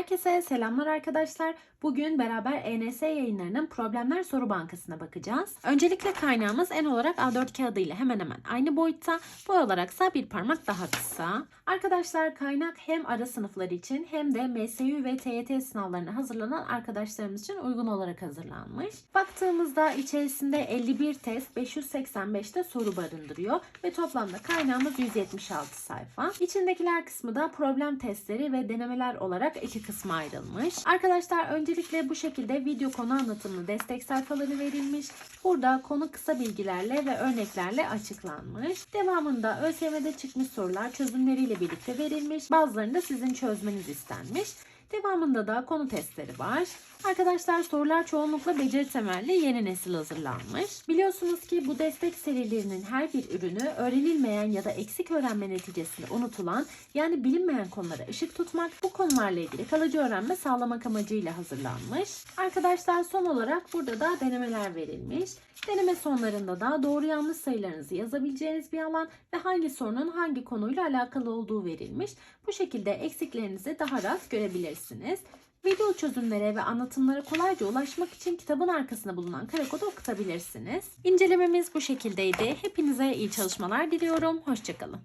Herkese selamlar arkadaşlar. Bugün beraber ENS yayınlarının Problemler Soru Bankası'na bakacağız. Öncelikle kaynağımız en olarak A4 kağıdı ile hemen hemen aynı boyutta. Boy olaraksa bir parmak daha kısa. Arkadaşlar kaynak hem ara sınıfları için hem de MSU ve TYT sınavlarına hazırlanan arkadaşlarımız için uygun olarak hazırlanmış. Baktığımızda içerisinde 51 test, 585 de soru barındırıyor ve toplamda kaynağımız 176 sayfa. İçindekiler kısmı da problem testleri ve denemeler olarak iki kısma ayrılmış. Arkadaşlar öncelikle bu şekilde video konu anlatımlı destek sayfaları verilmiş. Burada konu kısa bilgilerle ve örneklerle açıklanmış. Devamında ÖSYM'de çıkmış sorular çözümleriyle birlikte verilmiş. Bazılarını da sizin çözmeniz istenmiş. Devamında da konu testleri var. Arkadaşlar sorular çoğunlukla beceri temelli yeni nesil hazırlanmış. Biliyorsunuz ki bu destek serilerinin her bir ürünü öğrenilmeyen ya da eksik öğrenme neticesinde unutulan yani bilinmeyen konulara ışık tutmak, bu konularla ilgili kalıcı öğrenme sağlamak amacıyla hazırlanmış. Arkadaşlar son olarak burada da denemeler verilmiş. Deneme sonlarında da doğru yanlış sayılarınızı yazabileceğiniz bir alan ve hangi sorunun hangi konuyla alakalı olduğu verilmiş. Bu şekilde eksiklerinizi daha rahat görebilirsiniz. Video çözümlere ve anlatımlara kolayca ulaşmak için kitabın arkasında bulunan kare kodu okutabilirsiniz. İncelememiz bu şekildeydi. Hepinize iyi çalışmalar diliyorum. Hoşçakalın.